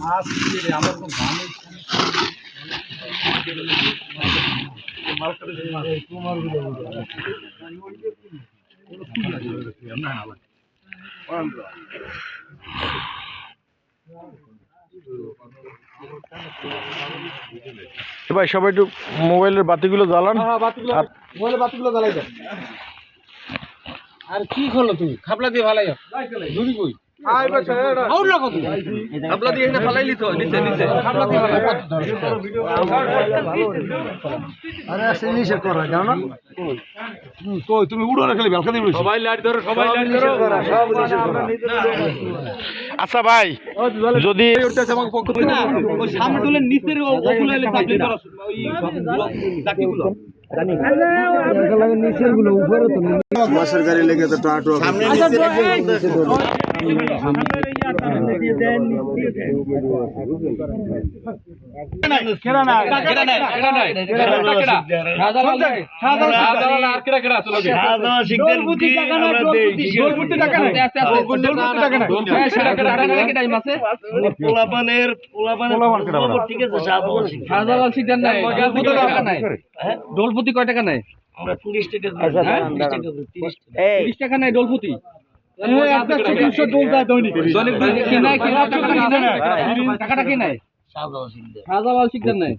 মাছ কি রে আমার তো ধানের এ ভাই সবাই একটু মোবাইলের বাতিগুলো জ্বালান। হ্যাঁ বাতিগুলো জ্বালাই দেন। আর কি করল তুমি? খাপলা দিয়ে ভালাই কই? এটা আউট লাগো তুমি। দিয়ে এখানে ফালাই লিতো নিচে নিচে। খাপলা দিয়ে ফালাই। আরে সে নিষেধ করা জানো না? কই তুমি উড়ো না খালি বেলকা দিয়ে সবাই লাইট ধরো সবাই লাইট ধরো। সব নিষেধ করা। আচ্ছা ভাই যদি উঠতেছে আমাকে পক্ষ থেকে। না ওই সামনে তুলে নিচের ওগুলো এলে সাবলেট করো ওই ডাকিগুলো মাছের গাড়ি লেগে তো টাটো কেনা না কেডা নাই কেডা নাই পোলাপানের পোলাপানের ঠিক আছে সাধারণ শিকদার নাই দোলপুতি টাকা নাই দোলপুতি কয় টাকা নাই আমরা 30 টাকা হ্যাঁ? 30 টাকা নাই দোলপুতি? একটা তিনশো দোল যায় দৈনিক দৈনিক দৈনিক কি নাই কি নাই টাকা কি নাই টাকাটা কি নাই সাদালাল নাই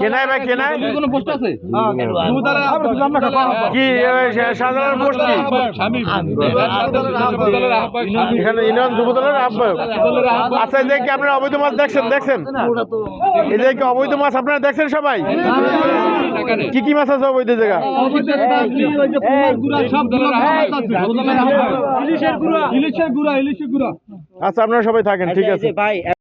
কেনাই ভাই কেনাই কি কোনো পোস্ট আছে কি ওই সাধারণ পোস্ট এখানে ইউনিয়ন যুব দলের আহ্বায়ক আচ্ছা এই কি আপনারা অবৈধ মাছ দেখছেন দেখছেন এই যে কি অবৈধ মাছ আপনারা দেখছেন সবাই কি কি মাছ আছে অবৈধ জায়গা আচ্ছা আপনারা সবাই থাকেন ঠিক আছে